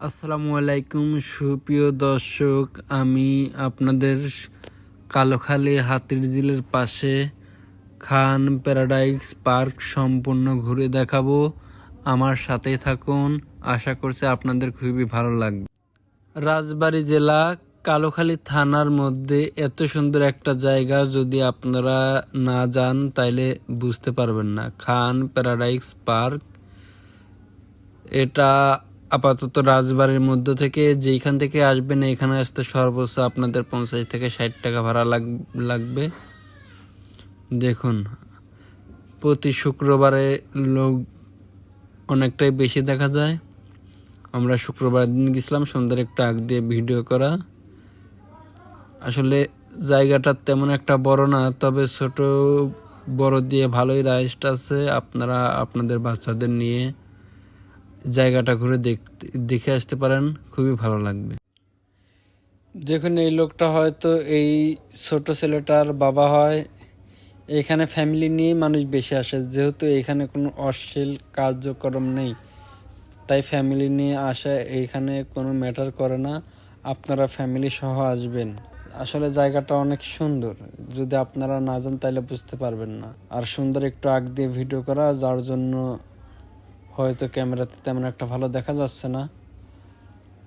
আসসালামু আলাইকুম, সুপ্রিয় দর্শক। আমি আপনাদের কালোখালী হাতির ঝিলের পাশে খান প্যারাডাইস পার্ক সম্পূর্ণ ঘুরে দেখাবো। আমার সাথেই থাকুন, আশা করছি আপনাদের খুবই ভালো লাগবে। রাজবাড়ী জেলা কালোখালী থানার মধ্যে এত সুন্দর একটা জায়গা, যদি আপনারা না যান, তাইলে বুঝতে পারবেন না। খান প্যারাডাইস পার্ক, এটা আপাতত রাজবাড়ির মধ্য থেকে যেইখান থেকে আসবেন, এখানে আসতে সর্বোচ্চ আপনাদের পঞ্চাশ থেকে ষাট টাকা ভাড়া লাগ- লাগবে। দেখুন, প্রতি শুক্রবারে লোক অনেকটাই বেশি দেখা যায়। আমরা শুক্রবার দিন গেছিলাম, সন্ধ্যার একটা আগ দিয়ে ভিডিও করা। আসলে জায়গাটা তেমন একটা বড় না, তবে ছোট বড় দিয়ে ভালোই রাইস্ট আছে, আপনারা, আপনাদের বাচ্চাদের নিয়ে। জায়গাটা ঘুরে দেখতে দেখে আসতে পারেন, খুবই ভালো লাগবে। দেখুন, এই লোকটা হয়তো এই ছোট ছেলেটার বাবা হয়। এখানে ফ্যামিলি নিয়ে মানুষ বেশি আসে। যেহেতু এখানে কোনো অশ্লীল কার্যক্রম নেই, তাই ফ্যামিলি নিয়ে আসা এইখানে কোনো ম্যাটার করে না। আপনারা ফ্যামিলি সহ আসবেন। আসলে জায়গাটা অনেক সুন্দর। যদি আপনারা না যান, তাহলে বুঝতে পারবেন না। আর সুন্দর একটু আগ দিয়ে ভিডিও করা, যার জন্য হয়তো ক্যামেরাতে তেমন একটা ভালো দেখা যাচ্ছে না।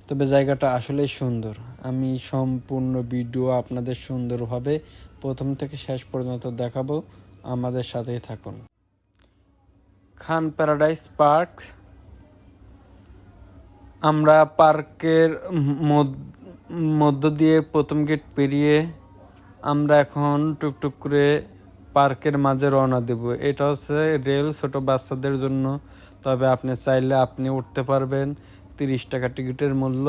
তবে জায়গাটা আসলেই সুন্দর। আমি সম্পূর্ণ ভিডিও আপনাদের সুন্দরভাবে প্রথম থেকে শেষ পর্যন্ত দেখাবো। আমাদের সাথেই থাকুন। Khan paradise park. আমরা পার্কের মধ্য- দিয়ে প্রথম গেট পেরিয়ে আমরা এখন টুকটুক করে পার্কের মাঝে রওনা দেব। এটা হচ্ছে রেল ছোট বাচ্চাদের জন্য। তবে আপনি চাইলে আপনি উঠতে পারবেন তিরিশ টাকা টিকিটের মূল্য।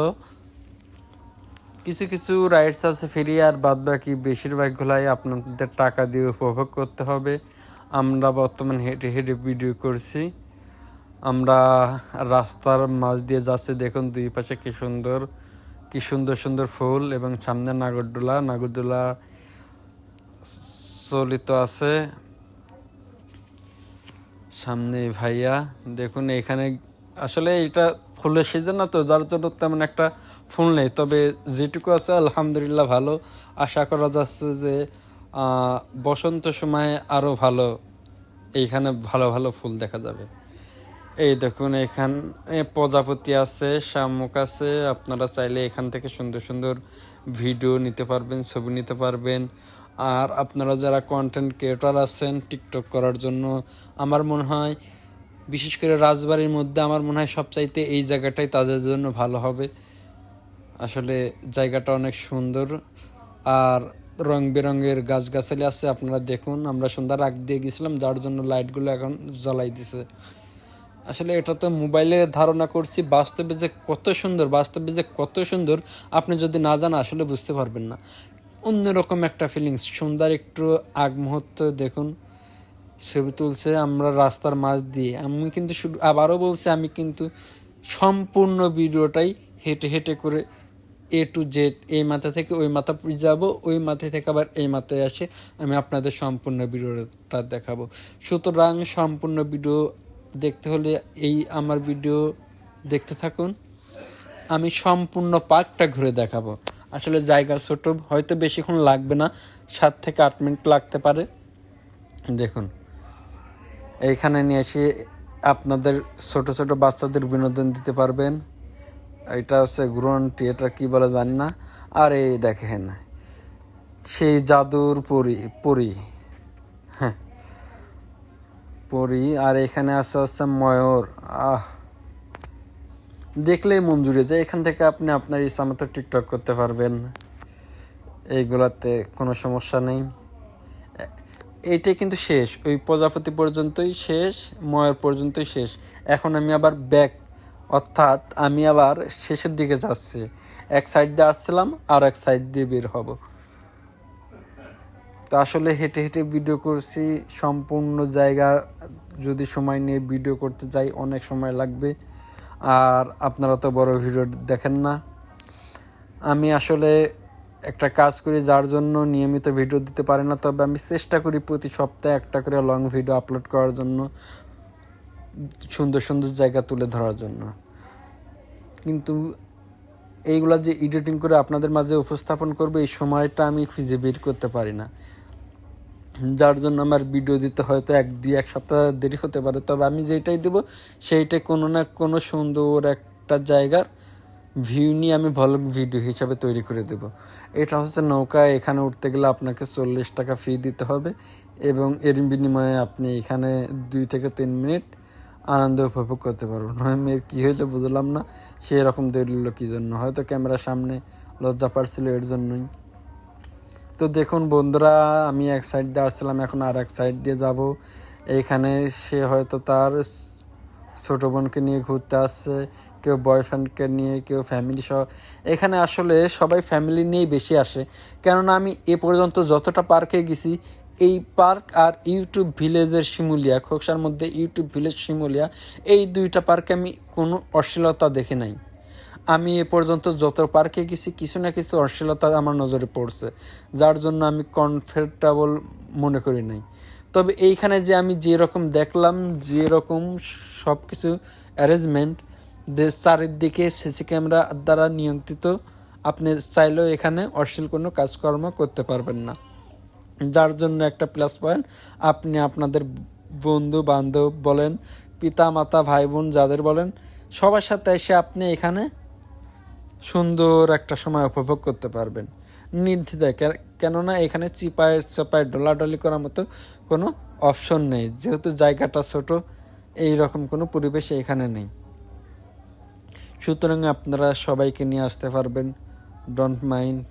কিছু কিছু রাইডস আছে ফ্রি আর বাদ বাকি বেশিরভাগগুলাই আপনাদের টাকা দিয়ে উপভোগ করতে হবে। আমরা বর্তমান হেঁটে হেঁটে ভিডিও করছি। আমরা রাস্তার মাঝ দিয়ে যাচ্ছি, দেখুন দুই পাশে কি সুন্দর কি সুন্দর সুন্দর ফুল এবং সামনে নাগরদোলা নাগরদোলা চলিত আছে। সামনে ভাইয়া, দেখুন এখানে, আসলে এটা ফুলের সিজন না তো, যার জন্য তেমন একটা ফুল নেই। তবে যেটুকু আছে, আলহামদুলিল্লাহ ভালো। আশা করা যাচ্ছে যে বসন্ত সময়ে আরও ভালো, এইখানে ভালো ভালো ফুল দেখা যাবে। এই দেখুন এখানে প্রজাপতি আছে, শামুক আছে। আপনারা চাইলে এখান থেকে সুন্দর সুন্দর ভিডিও নিতে পারবেন, ছবি নিতে পারবেন। আর আপনারা যারা কন্টেন্ট ক্রিয়েটর আছেন টিকটক করার জন্য, আমার মনে হয়, বিশেষ করে রাজবাড়ির মধ্যে আমার মনে হয় সবচাইতে এই জায়গাটাই তাদের জন্য ভালো হবে। আসলে জায়গাটা অনেক সুন্দর। আর রং বেরঙের গাছগাছালি আছে, আপনারা দেখুন। আমরা সন্ধ্যার আগ দিয়ে গেছিলাম, যার জন্য লাইটগুলো এখন জ্বলাই দিছে। আসলে এটা তো মোবাইলে ধারণা করছি, বাস্তবে যে কত সুন্দর, বাস্তবে যে কত সুন্দর, আপনি যদি না জান আসলে বুঝতে পারবেন না। অন্যরকম একটা ফিলিংস সুন্দর একটু আগ মুহূর্ত দেখুন, ছবি তুলছে আমরা রাস্তার মাঝ দিয়ে। আমি কিন্তু শুধু আবারও বলছি, আমি কিন্তু সম্পূর্ণ ভিডিওটাই হেঁটে হেঁটে করে এ টু জেড এই মাথা থেকে ওই মাথা যাব, ওই মাথা থেকে আবার এই মাথায় আসে, আমি আপনাদের সম্পূর্ণ ভিডিওটা দেখাবো। সুতরাং সম্পূর্ণ ভিডিও দেখতে হলে এই আমার ভিডিও দেখতে থাকুন। আমি সম্পূর্ণ পার্কটা ঘুরে দেখাবো। আসলে জায়গা ছোট, হয়তো বেশিক্ষণ লাগবে না, সাত থেকে আট মিনিট লাগতে পারে। দেখুন, এইখানে নিয়ে এসে আপনাদের ছোট ছোট বাচ্চাদের বিনোদন দিতে পারবেন। এটা হচ্ছে গ্রন্টি এটা কী বলে জানি না। আর এই দেখেন, সেই জাদুর পরি পরি হ্যাঁ পরি। আর এখানে আছে হচ্ছে ময়ূর। আহ! দেখলেই মন জুড়ে যায়। এখান থেকে আপনি আপনার ইচ্ছা মতো টিকটক করতে পারবেন। এইগুলাতে কোনো সমস্যা নেই। এইটাই কিন্তু শেষ। ওই প্রজাপতি পর্যন্তই শেষ, ময়ূর পর্যন্তই শেষ। এখন আমি আবার ব্যাক অর্থাৎ আমি আবার শেষের দিকে যাচ্ছি। এক সাইড দিয়ে আসছিলাম, আর এক সাইড দিয়ে বের হব। তো আসলে হেঁটে হেঁটে ভিডিও করছি। সম্পূর্ণ জায়গা যদি সময় নিয়ে ভিডিও করতে যাই, অনেক সময় লাগবে। আর আপনারা তো বড় ভিডিও দেখেন না। আমি আসলে একটা কাজ করি যার জন্য নিয়মিত ভিডিও দিতে পারি না, তবে আমি চেষ্টা করি প্রতি সপ্তাহে একটা করে লং ভিডিও আপলোড করার জন্য, সুন্দর সুন্দর জায়গা তুলে ধরার জন্য। কিন্তু এইগুলা যে এডিটিং করে আপনাদের মাঝে উপস্থাপন করব, এই সময়টা আমি খুঁজে বের করতে পারি না। যার জন্য আমার ভিডিও দিতে হয়তো এক, দুই, এক সপ্তাহ দেরি হতে পারে। তবে আমি যেটাই দেবো সেইটাই কোনো না কোনো সুন্দর একটা জায়গার ভিউ নিয়ে আমি ভালো ভিডিও হিসাবে তৈরি করে দেব। এটা হচ্ছে নৌকা, এখানে উঠতে গেলে আপনাকে চল্লিশ টাকা ফি দিতে হবে এবং এর বিনিময়ে আপনি এখানে দুই থেকে তিন মিনিট আনন্দ উপভোগ করতে পারবেন। মেয়ের কী হইল বুঝলাম না সেই রকম কী জন্য? হয়তো ক্যামেরার সামনে লজ্জা পাচ্ছিল এর জন্যই। তো দেখুন বন্ধুরা, আমি এক সাইড দিয়ে আসছিলাম, এখন আর এক সাইড দিয়ে যাব। এইখানে সে হয়তো তার ছোটো বোনকে নিয়ে ঘুরতে আসছে, কেউ বয়ফ্রেন্ডকে নিয়ে, কেউ ফ্যামিলি সহ। এখানে আসলে সবাই ফ্যামিলি নিয়েই বেশি আসে। কেননা আমি এ পর্যন্ত যতটা পার্কে গেছি, এই পার্ক আর ইউটিউব ভিলেজের শিমুলিয়া, খোকসার মধ্যে ইউটিউব ভিলেজ শিমুলিয়া, এই দুইটা পার্কে আমি কোনো অশ্লীলতা দেখি নাই। আমি এ পর্যন্ত যত পার্কে গেছি, কিছু না কিছু অশ্লীলতা আমার নজরে পড়ছে, যার জন্য আমি কমফোর্টেবল মনে করি নাই। তবে এইখানে যে আমি যেরকম দেখলাম যেরকম সব কিছু অ্যারেঞ্জমেন্ট চারিদিকে সিসি ক্যামেরা দ্বারা নিয়ন্ত্রিত, আপনি চাইলেও এখানে অশ্লীল কোনো কাজকর্ম করতে পারবেন না। যার জন্য একটা প্লাস পয়েন্ট আপনি আপনাদের বন্ধু বান্ধব বলেন পিতা মাতা ভাই বোন যাদের বলেন, সবার সাথে এসে আপনি এখানে সুন্দর একটা সময় উপভোগ করতে পারবেন। নির্দ্বিধায় কেননা এখানে চিপায়, চাপায়, ডলাডলি করার মতো কোনো অপশন নেই। যেহেতু জায়গাটা ছোট এই রকম কোনো পরিবেশ এখানে নেই। সুতরাং আপনারা সবাইকে নিয়ে আসতে পারবেন। ডোন্ট মাইন্ড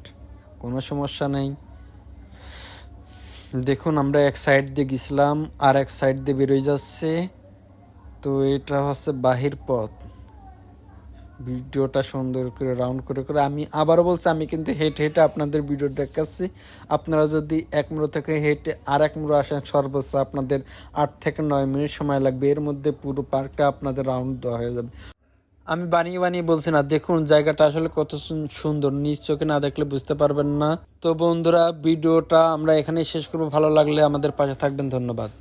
কোনো সমস্যা নেই। দেখুন, আমরা এক সাইড দিয়ে গেছিলাম, আর এক সাইড দিয়ে বেরোয় যাচ্ছে। তো এটা হচ্ছে বাহির পথ। ভিডিওটা সুন্দর করে রাউন্ড করে করে। আমি আবারও বলছি, আমি কিন্তু হেঁটে হেঁটে আপনাদের ভিডিও দেখাচ্ছি। আপনারা যদি এক মুড়ো থেকে হেঁটে আর এক মুড়ো আসেন, সর্বোচ্চ আপনাদের আট থেকে নয় মিনিট সময় লাগবে। এর মধ্যে পুরো পার্কটা আপনাদের রাউন্ড দেওয়া হয়ে যাবে। আমি বানিয়ে বানিয়ে বলছি না, দেখুন জায়গাটা আসলে কত সুন- সুন্দর। নিজ চোখে না দেখলে বুঝতে পারবেন না। তো বন্ধুরা, ভিডিওটা আমরা এখানেই শেষ করব। ভালো লাগলে আমাদের পাশে থাকবেন। ধন্যবাদ।